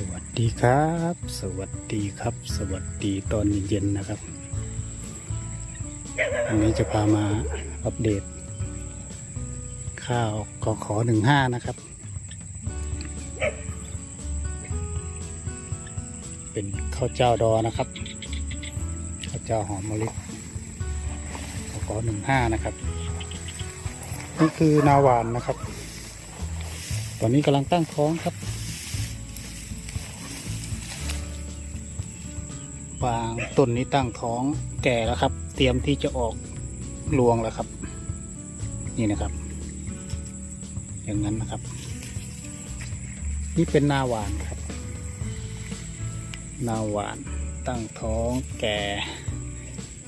สวัสดีครับ สวัสดีครับ สวัสดีตอนเย็นๆนะครับวันนี้จะพามาอัปเดต ข้าวกขอหนึ่งห้านะครับ เป็นข้าวเจ้าดอนะครับข้าวเจ้าหอมมะลิกขอหนึ่งห้านะครับ นี่คือนาหวานนะครับ ตอนนี้กำลังตั้งท้องครับางต้นนี้ตั้งท้องแก่แล้วครับ เตรียมที่จะออกรวงแล้วครับ นี่นะครับ อย่างนั้นนะครับ นี่เป็นนาหวานครับ นาหวานตั้งท้องแก่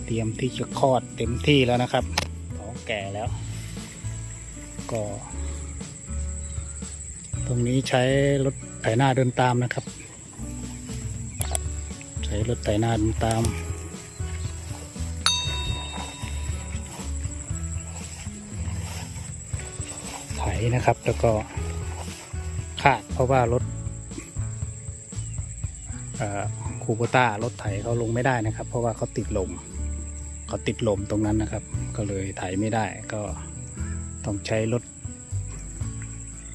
เตรียมที่จะคลอดเต็มที่แล้วนะครับ ท้องแก่แล้ว ก็ ตรงนี้ใช้รถไถนาเดินตามนะครับ ใช้รถไถนาเดินตามไถนะครับ แล้วก็คาดเพราะว่ารถคูโบต้ารถไถเขาลงไม่ได้นะครับ เพราะว่าเขาติดลมเขาติดลมตรงนั้นนะครับ ก็เลยไถไม่ได้ก็ต้องใช้รถ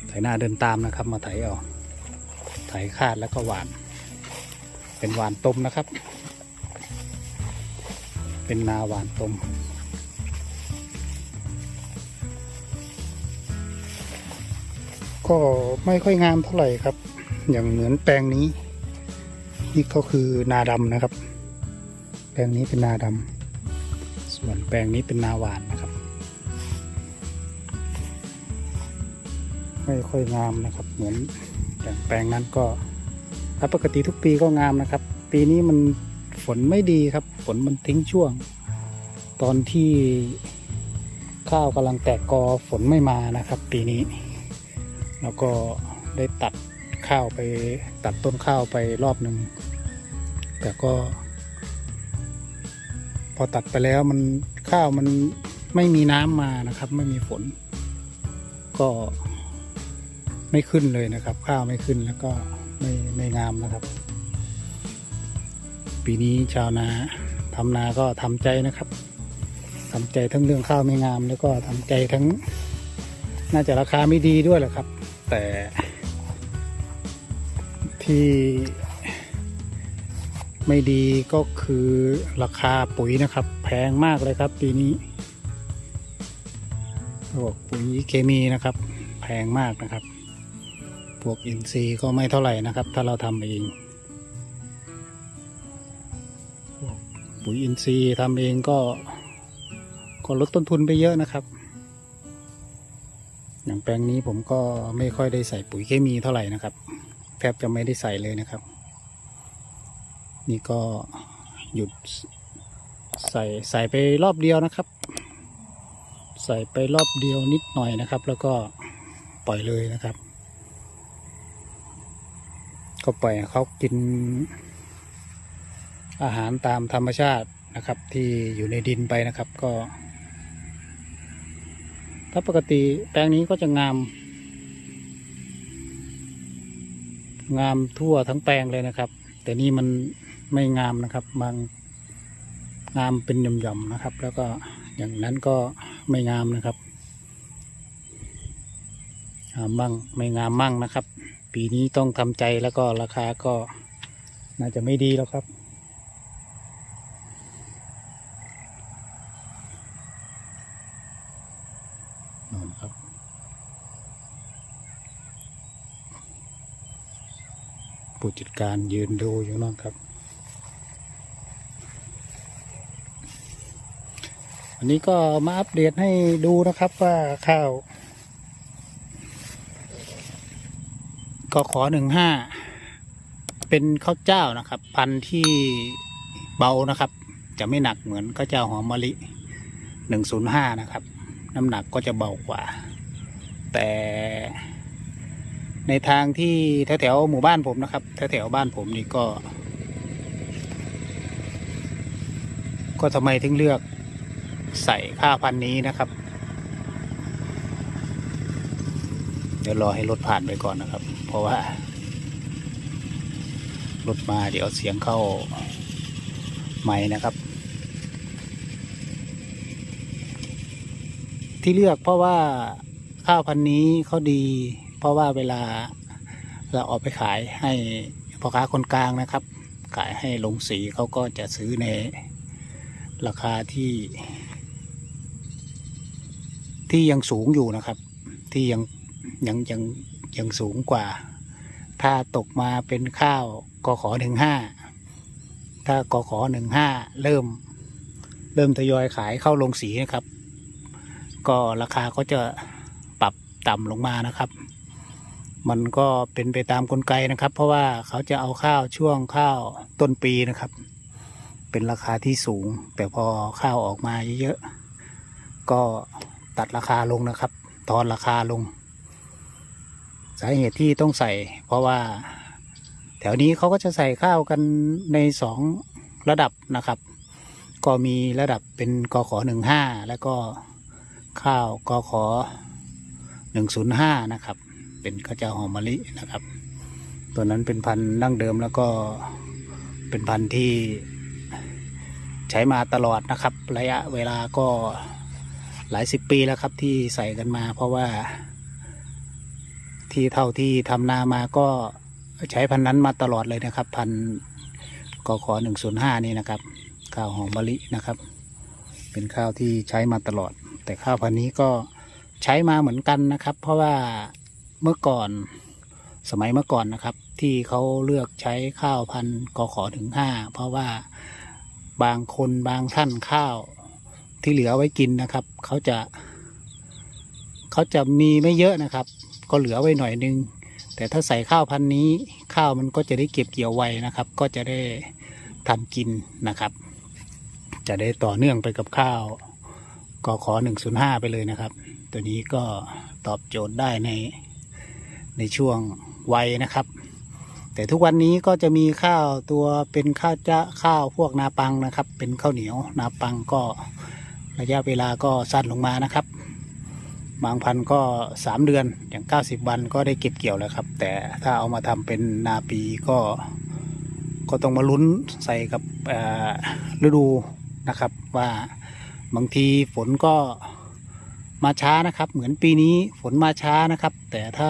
ไถนาเดินตามนะครับ มาไถเอาไถคาดแล้วก็หวาน เป็นหวานต้มนะครับ เป็นนาหวานต้มก็ไม่ค่อยงามเท่าไหร่ครับ อย่างเหมือนแปลงนี้ นี่ก็คือนาดำนะครับ แปลงนี้เป็นนาดำส่วนแปลงนี้เป็นนาหวานนะครับ ไม่ค่อยงามนะครับ เหมือนอย่างแปลงนั้นก็ ถ้าปกติทุกปีก็งามนะครับ ปีนี้มันฝนไม่ดีครับ ฝนมันทิ้งช่วง ตอนที่ข้าวกำลังแตกกอฝนไม่มานะครับ ปีนี้ แล้วก็ได้ตัดข้าวไปตัดต้นข้าวไปรอบหนึ่งแต่ก็ พอตัดไปแล้วมันข้าวมันไม่มีน้ำมานะครับ ไม่มีฝน ก็ไม่ขึ้นเลยนะครับ ข้าวไม่ขึ้นแล้วก็ ไม่ไม่งามนะครับ ปีนี้ชาวนาทำนาก็ทำใจนะครับทำใจทั้งเรื่องข้าวไม่งาม แล้วก็ทำใจทั้ง น่าจะราคาไม่ดีด้วยแหละครับ แต่ที่ไม่ดีก็คือราคาปุ๋ยนะครับ แพงมากเลยครับ ปีนี้พวกปุ๋ยเคมีนะครับ แพงมากนะครับ พวกอินทรีย์ก็ไม่เท่าไหร่นะครับ ถ้าเราทำเองปุ๋ยอินทรีย์ทำเองก็ก็ลดต้นทุนไปเยอะนะครับ อย่างแปลงนี้ผมก็ไม่ค่อยได้ใส่ปุ๋ยเคมีเท่าไหร่นะครับ แทบจะไม่ได้ใส่เลยนะครับ นี่ก็หยุดใส่ใส่ไปรอบเดียวนะครับ ใส่ไปรอบเดียวนิดหน่อยนะครับ แล้วก็ปล่อยเลยนะครับ ก็ปล่อยเขากิน อาหารตามธรรมชาตินะครับ ที่อยู่ในดินไปนะครับก็ ถ้าปกติแปลงนี้ก็จะงาม งามทั่วทั้งแปลงเลยนะครับ แต่นี่มันไม่งามนะครับ บางงามเป็นหย่อมๆนะครับ แล้วก็อย่างนั้นก็ไม่งามนะครับงามบ้างไม่งามมั่งนะครับ ปีนี้ต้องทำใจแล้วก็ราคาก็น่าจะไม่ดีแล้วครับ นอนครับ ผู้จัดการยืนดูอยู่นั่นครับวันนี้ก็มาอัปเดตให้ดูนะครับว่าข้าว กขอหนึ่งห้าเป็นข้าวเจ้านะครับ พันธุ์ที่เบานะครับ จะไม่หนักเหมือนข้าวเจ้าหอมมะลิหนึ่งศูนย์ห้านะครับ น้ำหนักก็จะเบากว่า แต่ในทางที่แถวๆหมู่บ้านผมนะครับแถวๆบ้านผมนี่ก็ ก็ทำไมถึงเลือกใส่ข้าวพันธุ์นี้นะครับ เดี๋ยวรอให้รถผ่านไปก่อนนะครับ เพราะว่ารถมาเดี๋ยวเสียงเข้าใหม่นะครับ ที่เลือกเพราะว่าข้าวพันธุ์นี้เขาดี เพราะว่าเวลาเราออกไปขายให้พ่อค้าคนกลางนะครับ ขายให้ลงสีเขาก็จะซื้อในราคาที่ ที่ยังสูงอยู่นะครับ ที่ยัง ยังยังยังสูงกว่า ถ้าตกมาเป็นข้าวกขอหนึ่งห้าถ้ากขอหนึ่งห้าเริ่ม เริ่มทยอยขายเข้าลงสีนะครับ ก็ราคาก็จะปรับต่ำลงมานะครับ มันก็เป็นไปตามกลไกนะครับ เพราะว่าเขาจะเอาข้าวช่วงข้าวต้นปีนะครับ เป็นราคาที่สูง แต่พอข้าวออกมาเยอะๆก็ตัดราคาลงนะครับ ตอนราคาลง สาเหตุที่ต้องใส่ เพราะว่าแถวนี้เขาก็จะใส่ข้าวกันในสองระดับนะครับ ก็มีระดับเป็นกขอหนึ่งห้าแล้วก็ข้าวกขอหนึ่งศูนย์ห้านะครับ เป็นข้าวเจ้าหอมมะลินะครับ ตัวนั้นเป็นพันธุ์ดั้งเดิมแล้วก็เป็นพันธุ์ที่ใช้มาตลอดนะครับ ระยะเวลาก็หลายสิบปีแล้วครับที่ใส่กันมาเพราะว่า ที่เท่าที่ทำนามาก็ใช้พันนั้นมาตลอดเลยนะครับ พันกขอหนึ่งศูนย์ห้านี่นะครับ ข้าวหอมมะลินะครับ เป็นข้าวที่ใช้มาตลอด แต่ข้าวพันนี้ก็ใช้มาเหมือนกันนะครับ เพราะว่าเมื่อก่อนสมัยเมื่อก่อนนะครับ ที่เขาเลือกใช้ข้าวพันกขอถึงห้าเพราะว่าบางคนบางท่านข้าวที่เหลือไว้กินนะครับ เขาจะ เขาจะมีไม่เยอะนะครับ ก็เหลือไว้หน่อยนึง แต่ถ้าใส่ข้าวพันธุ์นี้ข้าวมันก็จะได้เก็บเกี่ยวไวนะครับ ก็จะได้ทันกินนะครับ จะได้ต่อเนื่องไปกับข้าวกขอหนึ่งศูนย์ห้าไปเลยนะครับ ตัวนี้ก็ตอบโจทย์ได้ในในช่วงวัยนะครับ แต่ทุกวันนี้ก็จะมีข้าวตัวเป็นข้าวจะข้าวพวกนาปังนะครับ เป็นข้าวเหนียวนาปังก็ระยะเวลาก็สั้นลงมานะครับ บางพันธุ์ก็สามเดือนอย่าง 90 วันก็ได้เก็บเกี่ยวแล้วครับ แต่ถ้าเอามาทำเป็นนาปีก็ก็ต้องมาลุ้นใส่กับฤดูนะครับ ว่าบางทีฝนก็มาช้านะครับ เหมือนปีนี้ฝนมาช้านะครับ แต่ถ้า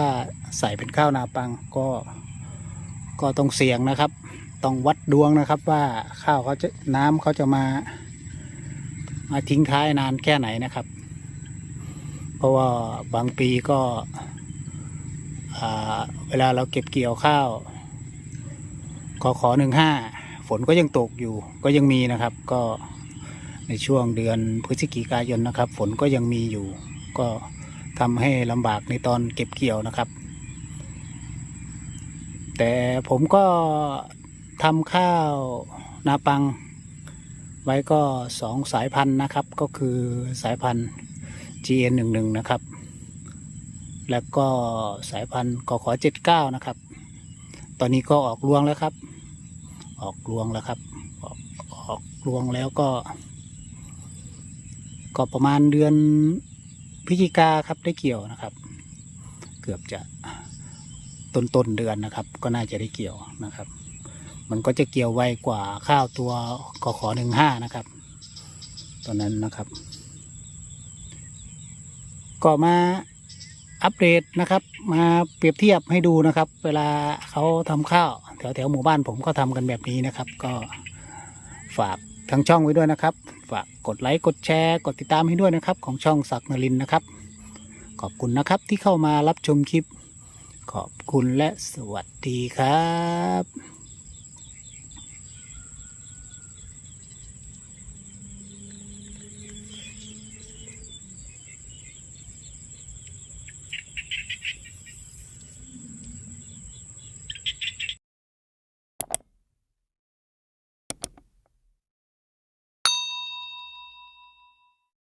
ใส่เป็นข้าวนาปังก็ก็ต้องเสี่ยงนะครับ ต้องวัดดวงนะครับว่าข้าวเขาจะน้ำเขาจะมา มาทิ้งท้ายนานแค่ไหนนะครับ ราะว่าบางปีก็เวลาเราเก็บเกี่ยวข้าวขอขอหนึ่งห้าฝนก็ยังตกอยู่ก็ยังมีนะครับ ก็ในช่วงเดือนพฤศจิกายนนะครับ ฝนก็ยังมีอยู่ ก็ทำให้ลำบากในตอนเก็บเกี่ยวนะครับ แต่ผมก็ทำข้าวนาปัง ไว้ก็สองสายพันธุ์นะครับ ก็คือสายพันธุ์ GN 1 1 นะครับ แล้วก็สายพันธุ์กขอ79 นะครับ ตอนนี้ก็ออกรวงแล้วครับ ออกรวงแล้วครับ ออกออกรวงแล้วก็ ก็ประมาณเดือนพฤศจิกาครับได้เกี่ยวนะครับ เกือบจะต้นต้นเดือนนะครับ ก็น่าจะได้เกี่ยวนะครับ มันก็จะเกี่ยวไวกว่าข้าวตัวกขอหนึ่งห้านะครับ ตอนนั้นนะครับ ก็มาอัปเดตนะครับ มาเปรียบเทียบให้ดูนะครับ เวลาเขาทำข้าวแถวแถวหมู่บ้านผมก็ทำกันแบบนี้นะครับ ก็ฝากทางช่องไว้ด้วยนะครับ ฝากกดไลค์กดแชร์ กดติดตามให้ด้วยนะครับ ของช่องศักนรินนะครับ ขอบคุณนะครับที่เข้ามารับชมคลิป ขอบคุณและสวัสดีครับ